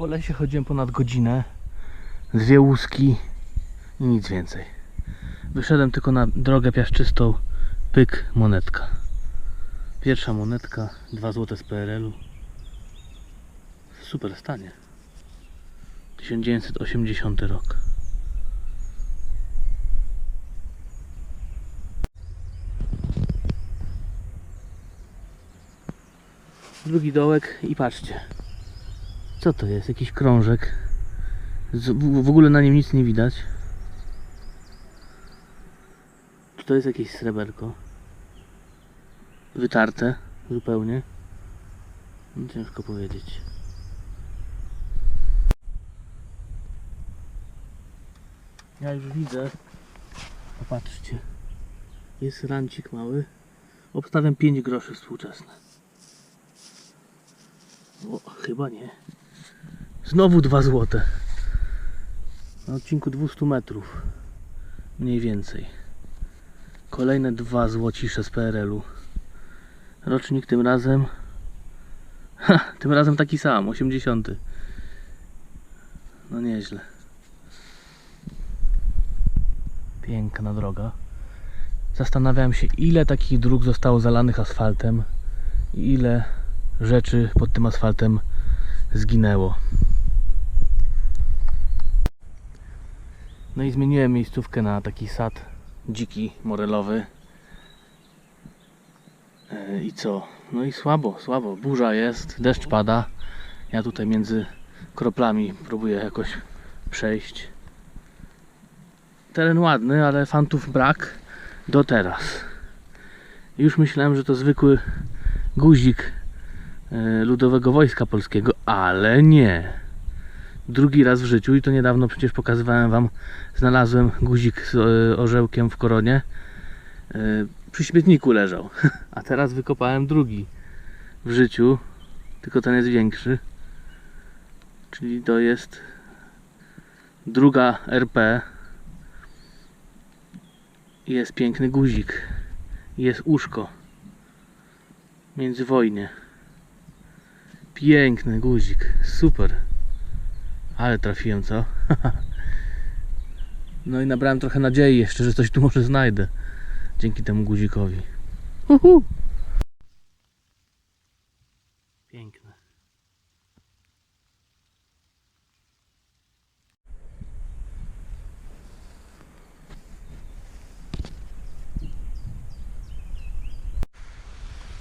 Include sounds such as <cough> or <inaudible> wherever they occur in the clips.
Po lesie chodziłem ponad godzinę. Dwie łuski i nic więcej. Wyszedłem tylko na drogę piaszczystą. Pyk, monetka. Pierwsza monetka, 2 zł z PRL-u. W super stanie. 1980 rok. Drugi dołek i patrzcie. Co to jest? Jakiś krążek. W ogóle na nim nic nie widać. Czy to jest jakieś sreberko? Wytarte zupełnie. No, ciężko powiedzieć. Ja już widzę. Popatrzcie. Jest rancik mały. Obstawiam 5 groszy współczesne. O, chyba nie. Znowu 2 złote. Na odcinku 200 metrów. Mniej więcej. Kolejne dwa złocisze z PRL-u. Rocznik tym razem. Ha, tym razem taki sam, 80. No nieźle. Piękna droga. Zastanawiałem się, ile takich dróg zostało zalanych asfaltem i ile rzeczy pod tym asfaltem zginęło. No i zmieniłem miejscówkę na taki sad dziki, morelowy. E, I co? No i słabo, słabo. Burza jest, deszcz pada. Ja tutaj między kroplami próbuję jakoś przejść. Teren ładny, ale fantów brak do teraz. Już myślałem, że to zwykły guzik e, Ludowego Wojska Polskiego, ale nie. Drugi raz w życiu i to niedawno przecież pokazywałem Wam, znalazłem guzik z e, orzełkiem w koronie. E, Przy śmietniku leżał, <laughs> a teraz wykopałem drugi w życiu, tylko ten jest większy. Czyli to jest druga RP. Jest piękny guzik. Jest uszko. Międzywojnie. Piękny guzik. Super. Ale trafiłem, co? <laughs> no i nabrałem trochę nadziei jeszcze, że coś tu może znajdę. Dzięki temu guzikowi. Uhu. Piękne.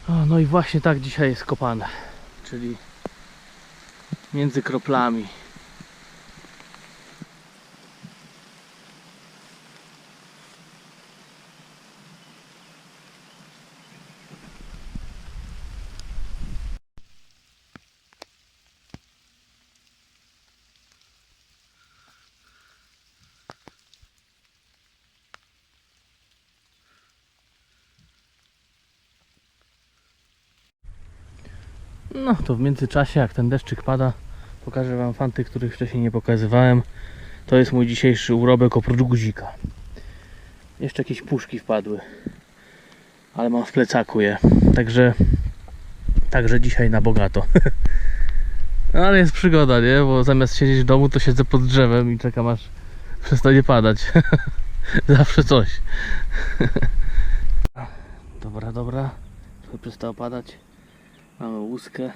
O, no i właśnie tak dzisiaj jest kopane. Czyli między kroplami. No to w międzyczasie, jak ten deszczyk pada, pokażę Wam fanty, których wcześniej nie pokazywałem. To jest mój dzisiejszy urobek oprócz guzika. Jeszcze jakieś puszki wpadły, ale mam w plecaku je. Także, także dzisiaj na bogato. <laughs> No, ale jest przygoda, nie? Bo zamiast siedzieć w domu, to siedzę pod drzewem i czekam aż przestanie padać. <laughs> Zawsze coś. <laughs> Dobra, dobra. Przestało padać. Mamy łuskę.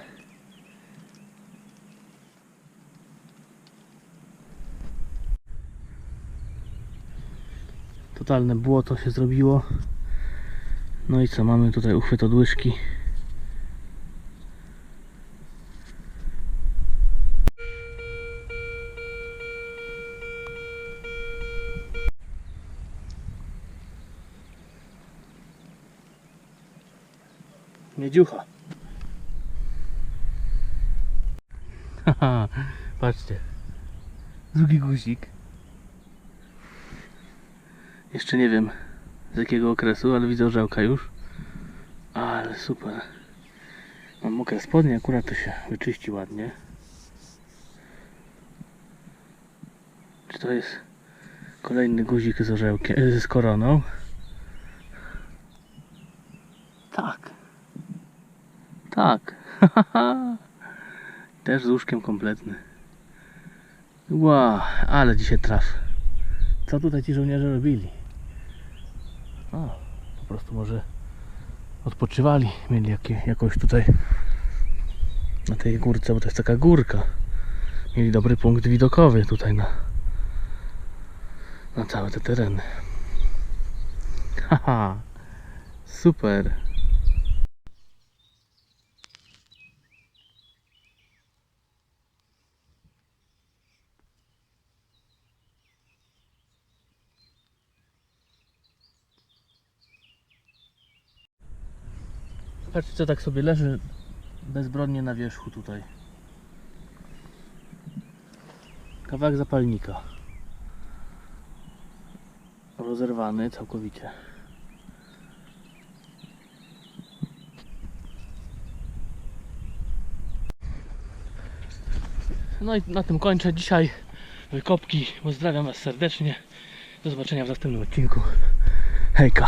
Totalne błoto się zrobiło. No i co, mamy tutaj uchwyt od łyżki. Miedziucha. Haha, <laughs> patrzcie. Drugi guzik. Jeszcze nie wiem z jakiego okresu, ale widzę orzełka już. Ale super. Mam mokre spodnie, akurat to się wyczyści ładnie. Czy to jest kolejny guzik z orzełkiem, e, z koroną? Tak. Tak. <laughs> Też z łóżkiem kompletny. Ła, ale dzisiaj traf. Co tutaj ci żołnierze robili? O, po prostu może odpoczywali, mieli jakie, jakoś tutaj na tej górce, bo to jest taka górka. Mieli dobry punkt widokowy tutaj na, na całe te tereny. Haha, super. Patrzcie co tak sobie leży bezbronnie na wierzchu tutaj. Kawałek zapalnika. Rozerwany całkowicie. No i na tym kończę dzisiaj wykopki. Pozdrawiam Was serdecznie. Do zobaczenia w następnym odcinku. Hejka.